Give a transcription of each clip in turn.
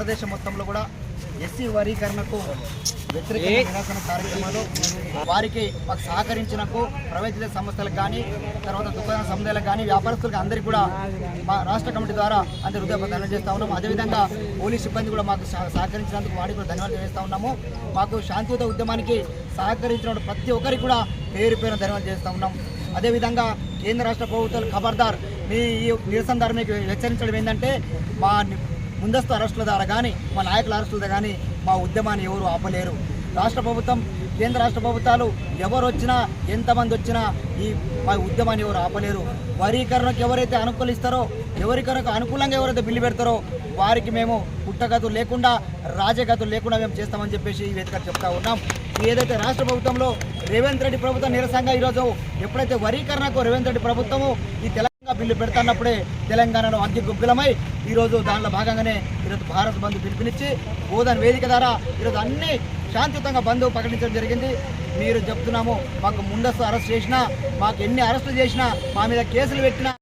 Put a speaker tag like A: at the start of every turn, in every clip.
A: భారతదేశం మొత్తంలో కూడా ఎస్సీ వర్గీకరణకు వ్యతిరేక నిరసన కార్యక్రమాలు వారికి మాకు సహకరించినకు ప్రైవేట్ సంస్థలకు కానీ తర్వాత దుకాణ సముదాయాలకు కానీ వ్యాపారస్తులకు అందరికీ కూడా మా రాష్ట్ర కమిటీ ద్వారా అందరి హృదయపూర్వక చేస్తూ ఉన్నాము అదేవిధంగా పోలీస్ సిబ్బంది కూడా మాకు సహ- సహకరించినందుకు వారికి కూడా ధన్యవాదాలు తెలియజేస్తా ఉన్నాము. మాకు శాంతియుత ఉద్యమానికి సహకరించిన ప్రతి ఒక్కరికి కూడా పేరు పేరు ధన్యవాదాలు చేస్తూ ఉన్నాం. అదేవిధంగా కేంద్ర రాష్ట్ర ప్రభుత్వాలు ఖబర్దార్ మీ ఈ నిరసన ద్వారా మీకు హెచ్చరించడం ఏంటంటే మా ముందస్తు అరెస్టుల ద్వారా కానీ మా నాయకుల అరెస్టుల కానీ మా ఉద్యమాన్ని ఎవరు ఆపలేరు. రాష్ట్ర ప్రభుత్వం కేంద్ర రాష్ట్ర ప్రభుత్వాలు ఎవరు వచ్చినా ఎంతమంది వచ్చినా ఈ మా ఉద్యమాన్ని ఎవరు ఆపలేరు. వరీకరణకు ఎవరైతే అనుకూలిస్తారో ఎవరికరకు అనుకూలంగా ఎవరైతే బిల్లు పెడతారో వారికి మేము పుట్టగతులు లేకుండా రాజగతులు లేకుండా మేము చేస్తామని చెప్పేసి ఈ వేదిక చెప్తా ఉన్నాం. ఏదైతే రాష్ట్ర ప్రభుత్వంలో రేవంత్ రెడ్డి ప్రభుత్వం నిరసనగా ఈరోజు ఎప్పుడైతే వరీకరణకు రేవంత్ రెడ్డి ప్రభుత్వము ఈ తెలంగాణ బిల్లు పెడుతున్నప్పుడే తెలంగాణలో అగ్గి గుగ్గులమై ఈరోజు దానిలో భాగంగానే ఈరోజు భారత్ బంద్ పిలుపునిచ్చి బోధన్ వేదిక ద్వారా ఈరోజు అన్ని శాంతియుతంగా బంద్ ప్రకటించడం జరిగింది. మీరు చెప్తున్నాము మాకు ముందస్తు అరెస్ట్ చేసినా మాకు ఎన్ని అరెస్టులు చేసినా మా మీద కేసులు పెట్టినా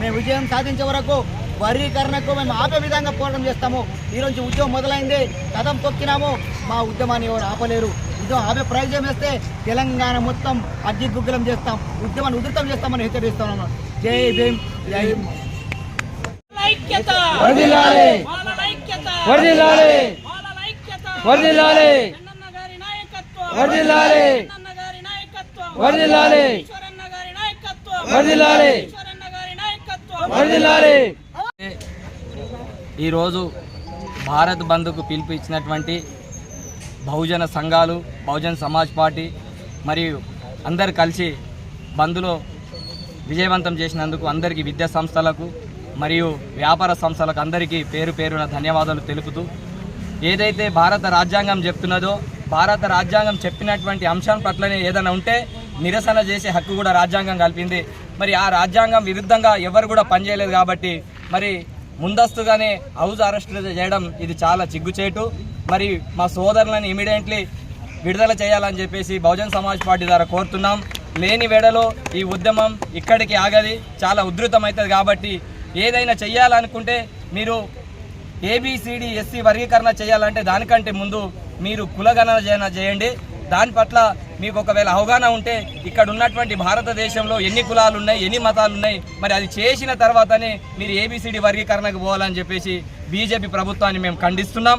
A: మేము విజయం సాధించే వరకు వర్గీకరణకు మేము ఆపే విధంగా పోరాటం చేస్తాము. ఈ రోజు ఉద్యమం మొదలైంది. కథం తొక్కినాము. మా ఉద్యమాన్ని ఎవరు ఆపలేరు. ఉద్యమం ఆపే ప్రయోజనం వేస్తే తెలంగాణ మొత్తం అగ్గి గుగ్గులం చేస్తాం. ఉద్యమాన్ని ఉధృతం చేస్తామని హెచ్చరిస్తున్నాను జై భీమ్ జై భీమ్.
B: ఐక్యత!
C: వర్ధిల్లాలి.
D: ఈరోజు భారత్ బంద్కు పిలుపు ఇచ్చినటువంటి బహుజన సంఘాలు బహుజన సమాజ్ పార్టీ మరియు అందరు కలిసి బంద్లో విజయవంతం చేసినందుకు అందరికీ విద్యా సంస్థలకు మరియు వ్యాపార సంస్థలకు అందరికీ పేరు పేరున ధన్యవాదాలు తెలుపుతూ ఏదైతే భారత రాజ్యాంగం చెప్తున్నదో భారత రాజ్యాంగం చెప్పినటువంటి అంశం పట్లనే ఏదైనా ఉంటే నిరసన చేసే హక్కు కూడా రాజ్యాంగం కల్పింది. మరి ఆ రాజ్యాంగం విరుద్ధంగా ఎవరు కూడా పనిచేయలేదు కాబట్టి మరి ముందస్తుగానే హౌస్ అరెస్ట్ చేయడం ఇది చాలా చిగ్గుచేటు. మరి మా సోదరులను ఇమీడియట్లీ విడుదల చేయాలని చెప్పేసి బహుజన్ సమాజ్ పార్టీ ద్వారా కోరుతున్నాం. లేని వేడలో ఈ ఉద్యమం ఇక్కడికి ఆగది. చాలా ఉధృతమవుతుంది కాబట్టి ఏదైనా చేయాలనుకుంటే మీరు ఏబిసిడి ఎస్సీ వర్గీకరణ చేయాలంటే దానికంటే ముందు మీరు కులగణన చేయండి. దాని పట్ల మీకు ఒకవేళ అవగాహన ఉంటే ఇక్కడ ఉన్నటువంటి భారతదేశంలో ఎన్ని కులాలు ఉన్నాయి ఎన్ని మతాలు ఉన్నాయి మరి అది చేసిన తర్వాతనే మీరు ఏబిసిడి వర్గీకరణకు పోవాలని చెప్పేసి బీజేపీ ప్రభుత్వాన్ని మేము ఖండిస్తున్నాం.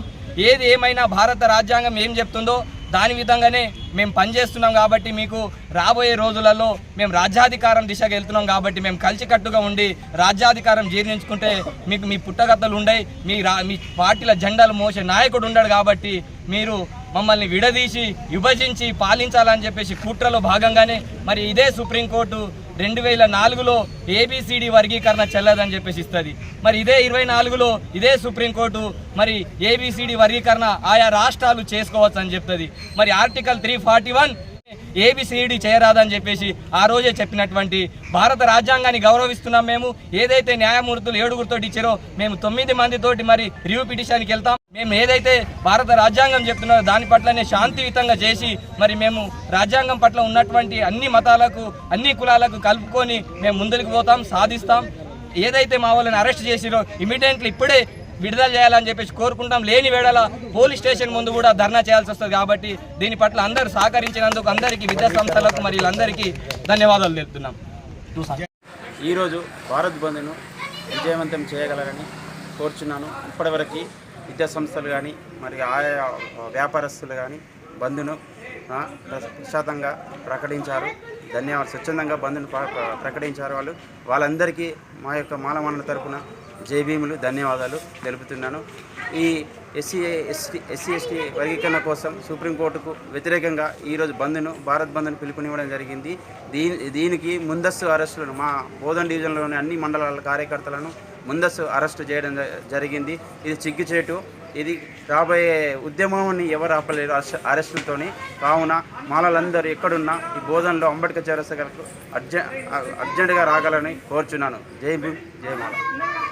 D: ఏది ఏమైనా భారత రాజ్యాంగం ఏం చెప్తుందో దాని విధంగానే మేము పనిచేస్తున్నాం కాబట్టి మీకు రాబోయే రోజులలో మేము రాజ్యాధికారం దిశగా వెళ్తున్నాం కాబట్టి మేము కలిసికట్టుగా ఉండి రాజ్యాధికారం జీర్ణించుకుంటే మీకు మీ పుట్టగత్తలు ఉండయి మీ రా మీ పార్టీల జెండాలు మోసే నాయకుడు ఉండడు కాబట్టి మీరు మమ్మల్ని విడదీసి విభజించి పాలించాలని చెప్పేసి కుట్రలో భాగంగానే మరి ఇదే సుప్రీంకోర్టు రెండు వేల నాలుగులో ఏబిసిడి వర్గీకరణ చెల్లదని చెప్పేసి ఇస్తుంది. మరి ఇదే ఇరవై నాలుగులో ఇదే సుప్రీంకోర్టు మరి ఏబిసిడి వర్గీకరణ ఆయా రాష్ట్రాలు చేసుకోవచ్చు అని చెప్తుంది. మరి article three forty one ABCD చేయరాదని చెప్పేసి ఆ రోజే చెప్పినటువంటి భారత రాజ్యాంగాన్ని గౌరవిస్తున్నాం మేము. ఏదైతే న్యాయమూర్తులు ఏడుగురితో ఇచ్చారో మేము తొమ్మిది మందితోటి మరి రివ్యూ పిటిషన్కి వెళ్తాం. మేము ఏదైతే భారత రాజ్యాంగం చెప్తున్నారో దాని పట్లనే శాంతియుతంగా చేసి మరి మేము రాజ్యాంగం పట్ల ఉన్నటువంటి అన్ని మతాలకు అన్ని కులాలకు కలుపుకొని మేము ముందుకు పోతాం సాధిస్తాం. ఏదైతే మా వాళ్ళని అరెస్ట్ చేసిరో ఇమీడియట్లీ ఇప్పుడే విడుదల చేయాలని చెప్పేసి కోరుకుంటాం. లేని వేళల పోలీస్ స్టేషన్ ముందు కూడా ధర్నా చేయాల్సి వస్తుంది కాబట్టి దీని పట్ల అందరూ సహకరించినందుకు అందరికీ విద్యా సంస్థలకు మరి వీళ్ళందరికీ ధన్యవాదాలు తెలుపుతున్నాం.
E: ఈరోజు భారత్ బంద్ను విజయవంతం చేయగలరని కోరుచున్నాను. ఇప్పటివరకు విద్యా సంస్థలు కానీ మరి ఆయా వ్యాపారస్తులు కానీ బంద్ను ప్రశాంతంగా ప్రకటించారు. ధన్యవాదాలు. స్వచ్ఛందంగా బంద్ను ప్రకటించారు వాళ్ళు. వాళ్ళందరికీ మా యొక్క మాలమానుల తరపున జైభీములు ధన్యవాదాలు తెలుపుతున్నాను. ఈ ఎస్సీ ఎస్టీ ఎస్సీ ఎస్టీ వర్గీకరణ కోసం సుప్రీంకోర్టుకు వ్యతిరేకంగా ఈరోజు బంద్ను భారత్ బంద్ను పిలుపునివ్వడం జరిగింది. దీని దీనికి ముందస్తు అరెస్టులను మా బోధన్ డివిజన్లోని అన్ని మండలాల కార్యకర్తలను ముందస్తు అరెస్టు చేయడం జ- జరిగింది. ఇది చిగ్గుచేటు. ఇది రాబోయే ఉద్యమాన్ని ఎవరు ఆపలేరు అరెస్టులతో అరెస్టులతోని. కావున మాలలందరూ ఎక్కడున్నా ఈ బోధనలో అంబేద్కర్ చౌరస్తా అర్జెంట్ అర్జెంటుగా రాగలని కోరుచున్నాను. జై భీమ్ జై మాల.